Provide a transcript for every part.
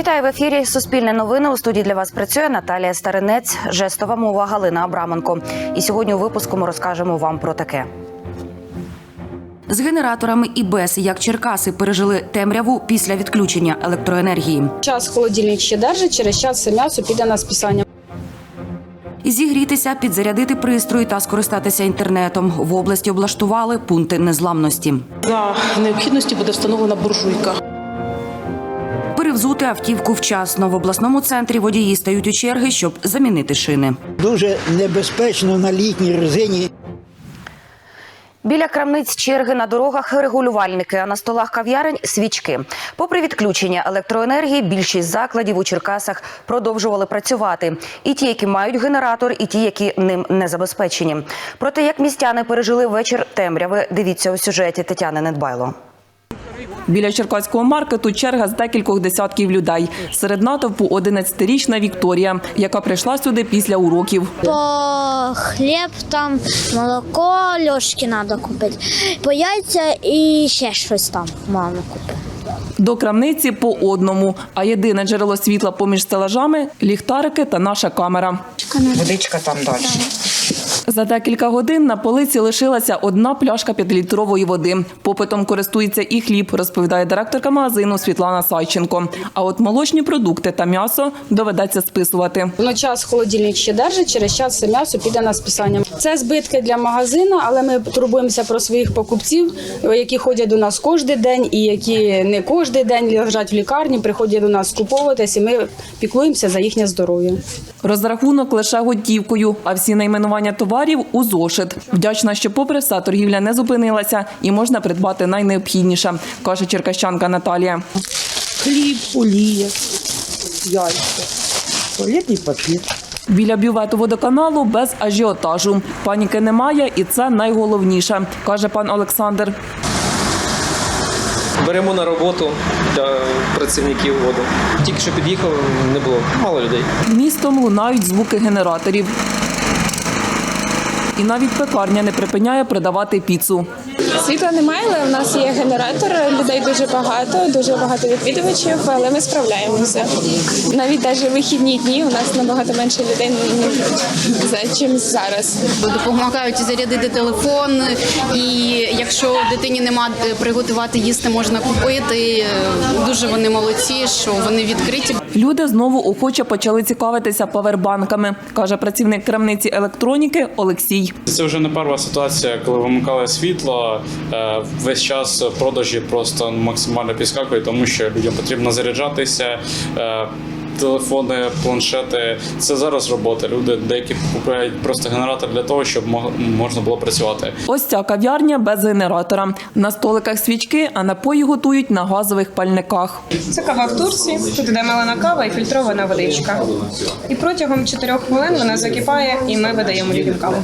Вітаю в ефірі. Суспільне новини. У студії для вас працює Наталія Старинець, жестова мова Галина Абраменко. І сьогодні у випуску ми розкажемо вам про таке. З генераторами і без як Черкаси пережили темряву після відключення електроенергії. Час холодильник ще держить, через час все м'ясо піде на списання. Зігрітися, підзарядити пристрої та скористатися інтернетом. В області облаштували пункти незламності. За необхідності буде встановлена буржуйка. Перевзути автівку вчасно в обласному центрі водії стають у черги, щоб замінити шини. Дуже небезпечно на літній резині. Біля крамниць черги на дорогах регулювальники, а на столах кав'ярень свічки. Попри відключення електроенергії, більшість закладів у Черкасах продовжували працювати. І ті, які мають генератор, і ті, які ним не забезпечені. Про те, як містяни пережили вечір темряви, дивіться у сюжеті Тетяни Недбайло. Біля черкаського маркету черга з декількох десятків людей. Серед натовпу 11-річна Вікторія, яка прийшла сюди після уроків. По хліб, там молоко, льошки треба купити, по яйця і ще щось там мама купить. До крамниці по одному. А єдине джерело світла поміж стелажами ліхтарики та наша камера. Водичка там далі. За декілька годин на полиці лишилася одна пляшка п'ятилітрової води. Попитом користується і хліб, розповідає директорка магазину Світлана Сайченко. А от молочні продукти та м'ясо доведеться списувати. Воно час холодильник ще держить, через час все м'ясо піде на списання. Це збитки для магазину, але ми турбуємося про своїх покупців, які ходять до нас кожен день, і які не кожен день лежать в лікарні, приходять до нас скуповуватись, і ми піклуємося за їхнє здоров'я. Розрахунок лише готівкою, а всі найменування товарів у зошит. Вдячна, що попри все торгівля не зупинилася і можна придбати найнеобхідніше, каже черкащанка Наталія. Хліб, олія, яйця, туалетний папір. Біля бювету водоканалу без ажіотажу. Паніки немає, і це найголовніше, каже пан Олександр. Беремо на роботу для працівників воду. Тільки що під'їхав, не було мало людей. Містом лунають звуки генераторів. І навіть пекарня не припиняє продавати піцу. Світла немає, але в нас є генератор. Людей дуже багато, дуже багато відвідувачів, але ми справляємося. Навіть навіть вихідні дні у нас набагато менше людей ніж чим зараз. допомагають зарядити телефон, і якщо дитині нема приготувати їсти, можна купити. Дуже вони молодці, що вони відкриті. Люди знову охоче почали цікавитися павербанками, каже працівник крамниці електроніки Олексій. Це вже не перша ситуація, коли вимикали світло. Е, Весь час продажі просто максимально підскакують, тому що людям потрібно заряджатися. Телефони, планшети це зараз робота. Люди деякі купують просто генератор для того, щоб мог- можна було працювати. Ось ця кав'ярня без генератора. На столиках свічки, а напої готують на газових пальниках. Це кава в турці. Тут іде мелена кава і фільтрована водичка. І протягом 4 хвилин вона закипає, і ми видаємо людям каву.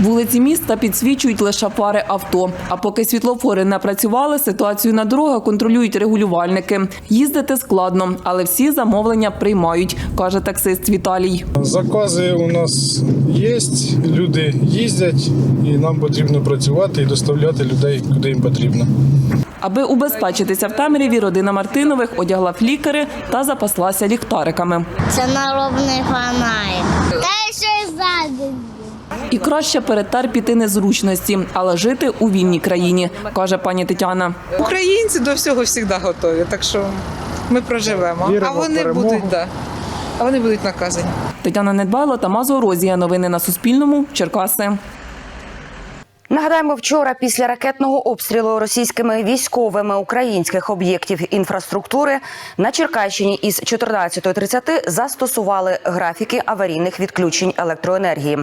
Вулиці міста підсвічують лише фари авто. А поки світлофори не працювали, ситуацію на дорогах контролюють регулювальники. Їздити складно, але всі замовлення приймають, каже таксист Віталій. Закази у нас є, люди їздять, і нам потрібно працювати і доставляти людей куди їм потрібно. Аби убезпечитися в темряві, родина Мартинових одягла флікери та запаслася ліхтариками. Це народний фонарик. Та ще й ззаду. І краще перетерпіти незручності, але жити у вільній країні, каже пані Тетяна. Українці до всього завжди готові, так що ми проживемо. Віримо а вони перемогу. будуть, да. А вони будуть наказані. Тетяна Недбайло та Мазо Розія. Новини на Суспільному. Черкаси. Нагадаємо, вчора після ракетного обстрілу російськими військовими українських об'єктів інфраструктури на Черкащині із 14.30 застосували графіки аварійних відключень електроенергії.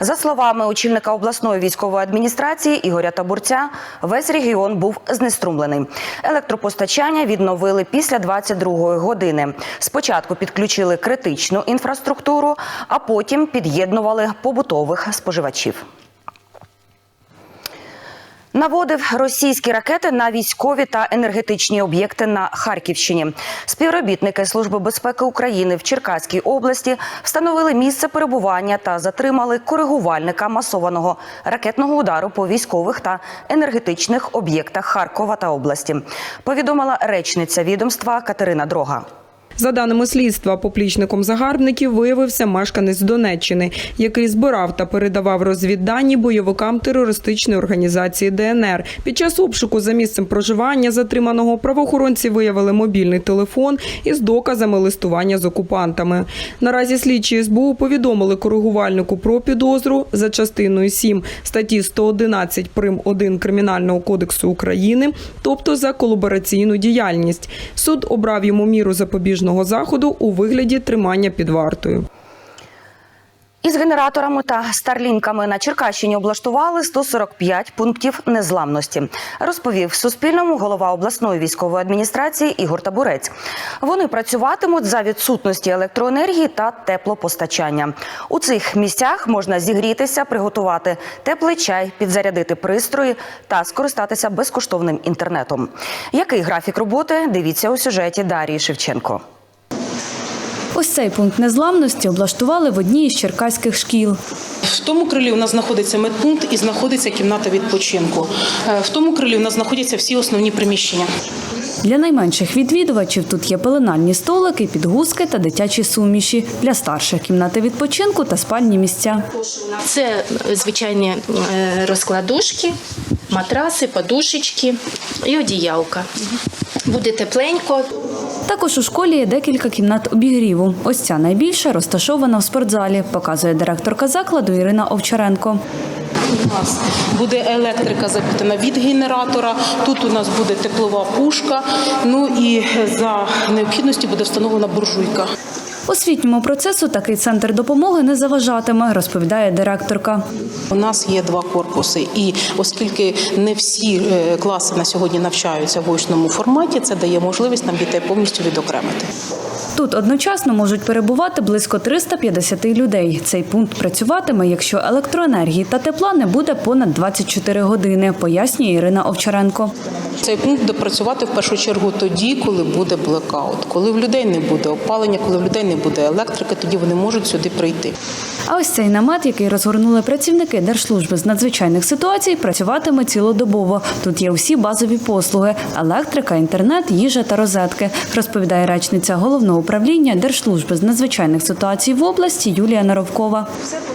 За словами очільника обласної військової адміністрації Ігоря Табурця, весь регіон був знеструмлений. Електропостачання відновили після 22-ї години. Спочатку підключили критичну інфраструктуру, а потім під'єднували побутових споживачів. Наводив російські ракети на військові та енергетичні об'єкти на Харківщині. Співробітники Служби безпеки України в Черкаській області встановили місце перебування та затримали коригувальника масованого ракетного удару по військових та енергетичних об'єктах Харкова та області. Повідомила речниця відомства Катерина Дрога. За даними слідства, поплічником загарбників виявився мешканець Донеччини, який збирав та передавав розвіддані бойовикам терористичної організації ДНР. Під час обшуку за місцем проживання затриманого правоохоронці виявили мобільний телефон із доказами листування з окупантами. Наразі слідчі СБУ повідомили коригувальнику про підозру за частиною 7 статті 111 прим. 1 Кримінального кодексу України, тобто за колабораційну діяльність. Суд обрав йому міру запобіжного заходу у вигляді тримання під вартою. Із генераторами та старлінками на Черкащині облаштували 145 пунктів незламності, розповів Суспільному голова обласної військової адміністрації Ігор Табурець. Вони працюватимуть за відсутності електроенергії та теплопостачання. У цих місцях можна зігрітися, приготувати теплий чай, підзарядити пристрої та скористатися безкоштовним інтернетом. Який графік роботи? Дивіться у сюжеті Дарії Шевченко. Ось цей пункт незламності облаштували в одній із черкаських шкіл. В тому крилі у нас знаходиться медпункт і знаходиться кімната відпочинку. Е, В тому крилі у нас знаходяться всі основні приміщення. Для найменших відвідувачів тут є пеленальні столики, підгузки та дитячі суміші. Для старших кімнати відпочинку та спальні місця. Це звичайні е, розкладушки, матраси, подушечки і одіялка. Буде тепленько. Також у школі є декілька кімнат обігріву. Ось ця найбільша розташована в спортзалі, показує директорка закладу Ірина Овчаренко. У нас буде електрика запитана від генератора. Тут у нас буде теплова пушка. Ну і за необхідності буде встановлена буржуйка. Освітньому процесу такий центр допомоги не заважатиме, розповідає директорка. У нас є два корпуси, і оскільки не всі е, класи на сьогодні навчаються в очному форматі, це дає можливість нам дітей повністю відокремити. Тут одночасно можуть перебувати близько 350 людей. Цей пункт працюватиме, якщо електроенергії та тепла не буде понад 24 години, пояснює Ірина Овчаренко. Цей пункт буде працювати в першу чергу тоді, коли буде блекаут, коли в людей не буде опалення, коли в людей не буде електрики, тоді вони можуть сюди прийти. А ось цей намет, який розгорнули працівники Держслужби з надзвичайних ситуацій, працюватиме цілодобово. Тут є всі базові послуги: електрика, інтернет, їжа та розетки, розповідає речниця головного управління Держслужби з надзвичайних ситуацій в області Юлія Наровкова.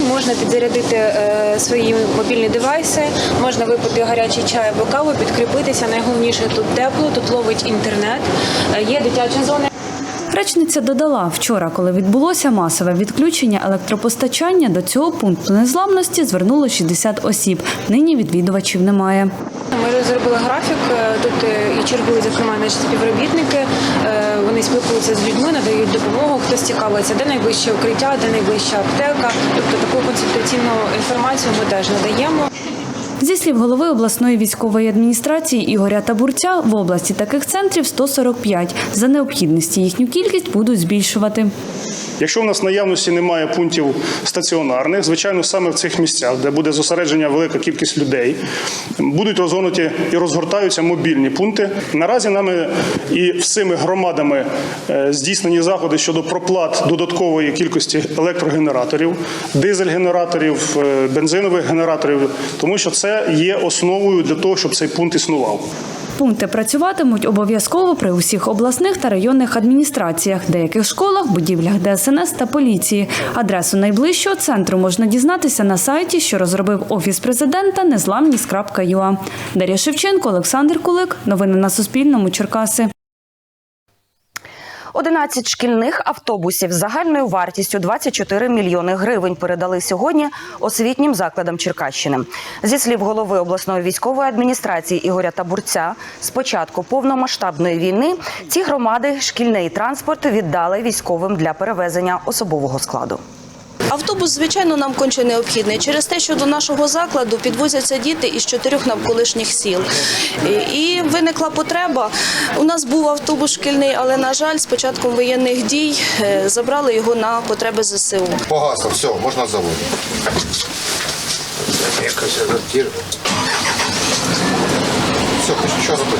Можна підзарядити е, свої мобільні девайси, можна випити гарячий чай або каву, підкріпитися. Найголовніше тут тепло, тут ловить інтернет, е, є дитяча зона. Речниця додала, вчора, коли відбулося масове відключення електропостачання, до цього пункту незламності звернуло 60 осіб. Нині відвідувачів немає. Ми зробили графік. е, Тут і чергують, зокрема, наші співробітники. Вони спілкуються з людьми, надають допомогу. Хтось цікавиться, де найближче укриття, де найближча аптека. Тобто таку консультаційну інформацію ми теж надаємо. Зі слів голови обласної військової адміністрації Ігоря Табурця, в області таких центрів 145. За необхідності їхню кількість будуть збільшувати. Якщо в нас наявності немає пунктів стаціонарних, звичайно, саме в цих місцях, де буде зосередження велика кількість людей, будуть розгорнуті і розгортаються мобільні пункти. Наразі нами і всіми громадами е, здійснені заходи щодо проплат додаткової кількості електрогенераторів, дизель-генераторів, е, бензинових генераторів, тому що це є основою для того, щоб цей пункт існував. Пункти працюватимуть обов'язково при усіх обласних та районних адміністраціях, деяких школах, будівлях ДСНС та поліції. Адресу найближчого центру можна дізнатися на сайті, що розробив офіс президента незламність.юа. Дар'я Шевченко, Олександр Кулик. Новини на Суспільному. Черкаси. 11 шкільних автобусів з загальною вартістю 24 мільйони гривень передали сьогодні освітнім закладам Черкащини. Зі слів голови обласної військової адміністрації Ігоря Табурця, з початку повномасштабної війни ці громади шкільний транспорт віддали військовим для перевезення особового складу. Автобус, звичайно, нам конче необхідний через те, що до нашого закладу підвозяться діти із чотирьох навколишніх сіл. І- виникла потреба. У нас був автобус шкільний, але на жаль, з початком воєнних дій е, забрали його на потреби ЗСУ. Погасло, все, можна заводити. Якось. Все, що робити?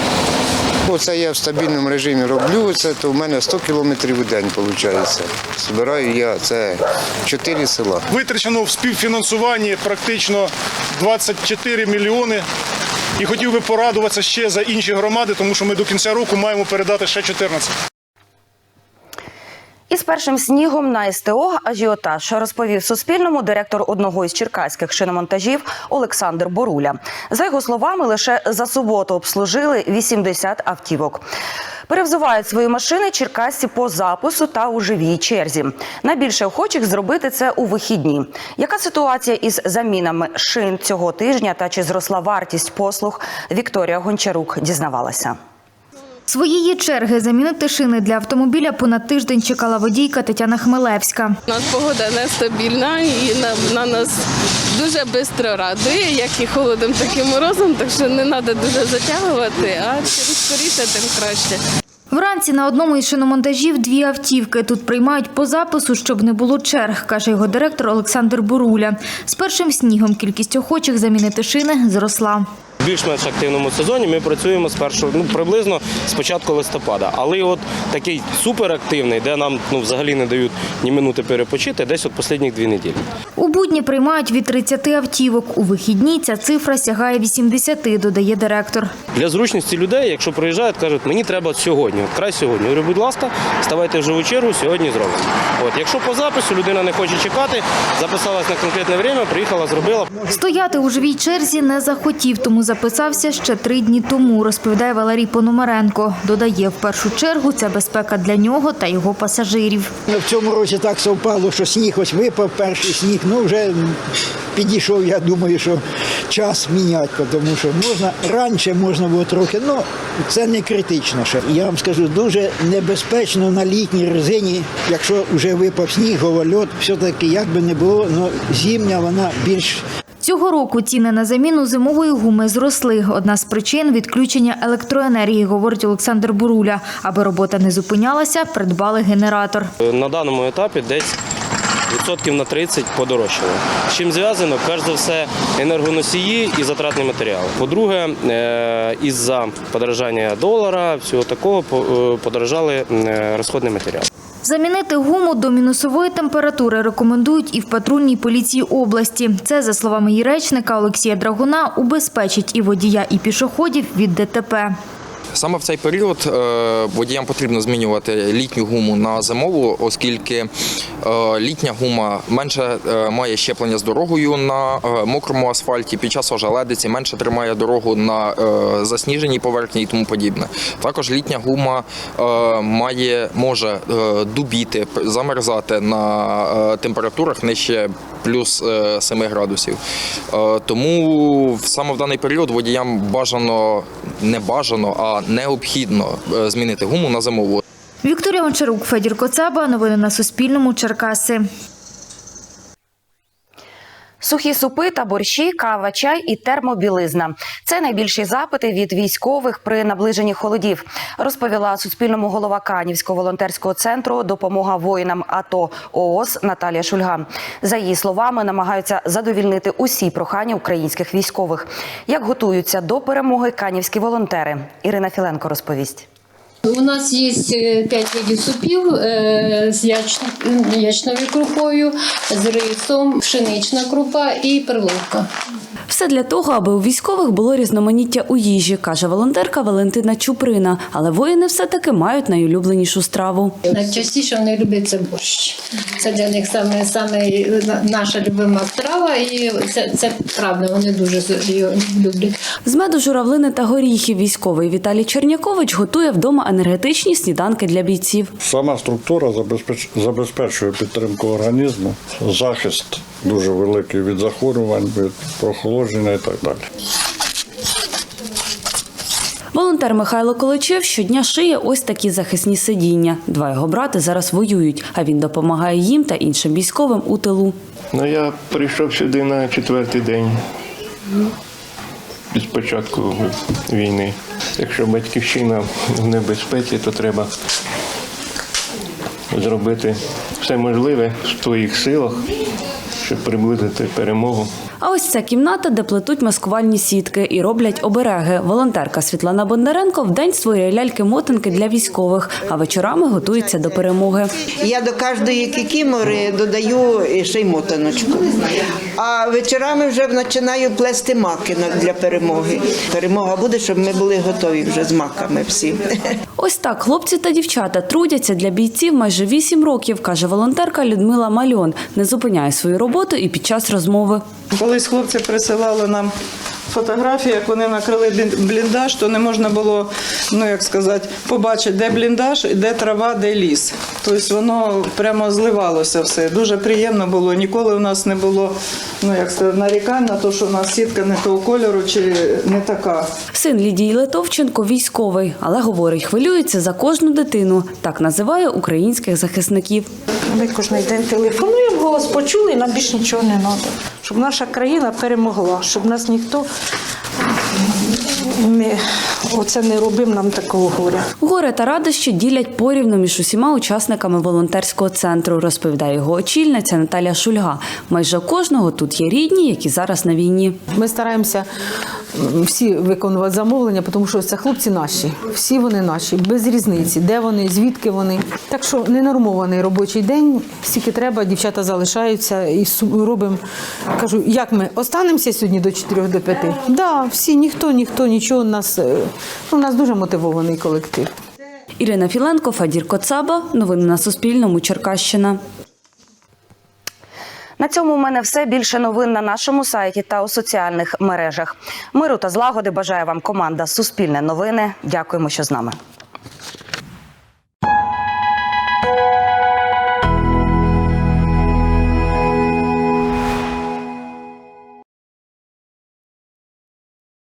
Оце я в стабільному режимі роблю, це то в мене 100 кілометрів у день виходить. Збираю я це 4 села. Витрачено в співфінансуванні практично 24 мільйони. І хотів би порадуватися ще за інші громади, тому що ми до кінця року маємо передати ще 14. Із першим снігом на СТО ажіотаж розповів Суспільному директор одного із черкаських шиномонтажів Олександр Боруля. За його словами, лише за суботу обслужили 80 автівок. Перевзувають свої машини черкасці по запису та у живій черзі. Найбільше охочих зробити це у вихідні. Яка ситуація із замінами шин цього тижня та чи зросла вартість послуг? Вікторія Гончарук дізнавалася. Своєї черги замінити шини для автомобіля понад тиждень чекала водійка Тетяна Хмелевська. У нас погода нестабільна і на, на нас дуже швидко радує, як і холодом, так і морозом, так що не треба дуже затягувати, а чим скоріше, тим краще. Вранці на одному із шиномонтажів дві автівки. Тут приймають по запису, щоб не було черг, каже його директор Олександр Боруля. З першим снігом кількість охочих замінити шини зросла. Більш-менш активному сезоні ми працюємо з першого, ну приблизно з початку листопада. Але от такий суперактивний, де нам ну взагалі не дають ні минути перепочити, десь от останні дві неділі. У будні приймають від 30 автівок. У вихідні ця цифра сягає 80, додає директор. Для зручності людей, якщо приїжджають, кажуть, мені треба сьогодні, от край сьогодні. Говорю, будь ласка, ставайте в живу чергу, сьогодні зробимо. От, якщо по запису людина не хоче чекати, записалась на конкретне время, приїхала, зробила. Стояти у живій черзі не захотів, тому записався ще три дні тому, розповідає Валерій Пономаренко. Додає, в першу чергу це безпека для нього та його пасажирів. Ну, В цьому році так совпало, що сніг ось випав, перший сніг. Ну вже підійшов, я думаю, що час міняти, тому що можна раніше можна було трохи, ну це не критично ще. Я вам скажу, дуже небезпечно на літній резині, якщо вже випав сніг, голольот, все-таки як би не було, ну зимня вона більш Цього року ціни на заміну зимової гуми зросли. Одна з причин відключення електроенергії, говорить Олександр Буруля. Аби робота не зупинялася, придбали генератор. На даному етапі десь відсотків на 30 подорожчало. З чим зв'язано? Перш за все, енергоносії і затратні матеріали. По-друге, е, із-за подорожання долара, всього такого е, подорожали е, розходні матеріали. Замінити гуму до мінусової температури рекомендують і в патрульній поліції області. Це, за словами її речника Олексія Драгуна, убезпечить і водія, і пішоходів від ДТП. Саме в цей період е, водіям потрібно змінювати літню гуму на зимову, оскільки е, літня гума менше е, має щеплення з дорогою на мокрому асфальті, під час ожеледиці менше тримає дорогу на засніженій поверхні і тому подібне. Також літня гума має може дубіти, замерзати на температурах нижче плюс е, 7 градусів. Тому саме в даний період водіям бажано не бажано, а необхідно е, змінити гуму на зимову. Вікторія Гончарук, Федір Коцаба. Новини на Суспільному. Черкаси. Сухі супи та борщі, кава, чай і термобілизна це найбільші запити від військових при наближенні холодів. Розповіла Суспільному голова Канівського волонтерського центру Допомога воїнам АТО ООС Наталія Шульга. За її словами, намагаються задовільнити усі прохання українських військових. Як готуються до перемоги канівські волонтери? Ірина Філенко розповість. У нас є е, п'ять видів супів з яч- ячною крупою, з рисом, пшенична крупа і перловка. Все для того, аби у військових було різноманіття у їжі, каже волонтерка Валентина Чуприна. Але воїни все-таки мають найулюбленішу страву. Найчастіше вони люблять це борщ. Це для них саме, саме наша любима страва, і це, це правда, вони дуже його люблять. З меду журавлини та горіхів військовий Віталій Чернякович готує вдома енергетичні сніданки для бійців. Сама структура забезпеч- забезпечує підтримку організму, захист дуже великий від захворювань, від прохолодження і так далі. Волонтер Михайло Количев щодня шиє ось такі захисні сидіння. Два його брати зараз воюють, а він допомагає їм та іншим військовим у тилу. Ну, я прийшов сюди на четвертий день від початку війни. Якщо батьківщина в небезпеці, то треба зробити все можливе в твоїх силах, щоб приблизити перемогу. А ось ця кімната, де плетуть маскувальні сітки і роблять обереги. Волонтерка Світлана Бондаренко вдень створює ляльки-мотанки для військових, а вечорами готується до перемоги. Я до кожної кікімори додаю ще й мотаночку. А вечорами вже починаю плести маки для перемоги. Перемога буде, щоб ми були готові вже з маками всі. Ось так хлопці та дівчата трудяться для бійців майже 8 років, каже волонтерка Людмила Мальон. Не зупиняє свою роботу і під час розмови. Колись хлопці присилали нам фотографії, як вони накрили блін- бліндаж, то не можна було, ну як сказати, побачити, де бліндаж, де трава, де ліс. Тобто воно прямо зливалося все. Дуже приємно було. Ніколи у нас не було, ну як сказати, нарікань на те, що у нас сітка не того кольору чи не така. Син Лідії Литовченко військовий, але говорить, хвилюється за кожну дитину. Так називає українських захисників. Ми кожен день телефонуємо, голос почули, і нам більше нічого не треба. Щоб наша країна перемогла, щоб нас ніхто не, оце не робив нам такого горя. Горе та радощі ділять порівну між усіма учасниками волонтерського центру, розповідає його очільниця Наталя Шульга. Майже кожного тут є рідні, які зараз на війні. Ми стараємося всі виконувати замовлення, тому що це хлопці наші, всі вони наші, без різниці, де вони, звідки вони. Так що ненормований робочий день, скільки треба, дівчата залишаються і робимо. Кажу, як ми останемося сьогодні до 4 до 5? Так, да, всі, ніхто, ніхто, нічого. У нас, е, ну, у нас дуже мотивований колектив. Ірина Філенко, Фадір Коцаба. Новини на Суспільному. Черкащина. На цьому у мене все більше новин на нашому сайті та у соціальних мережах. Миру та злагоди бажає вам команда Суспільне новини. Дякуємо, що з нами.